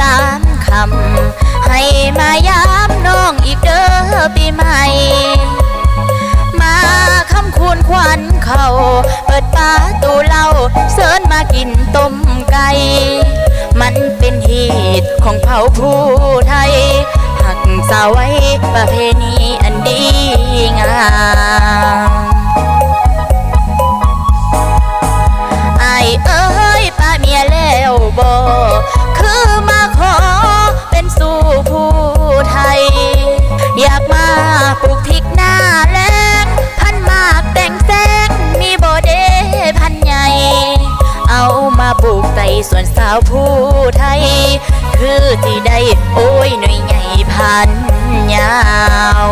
ตามคำ ให้มายามน้องอีกเด้อปีใหม่ มาคำคูณควันเขาเปิดปาตูเหล่าเสิร์นมากินต้มไก่ มันเป็นเหตุของเผ่าผู้ไทยหักสาวไว้ประเพณีอันดีงาม ส่วนสาวผู้ไทย คือที่ได้โอ้ยหน่วยใหญ่พันยาว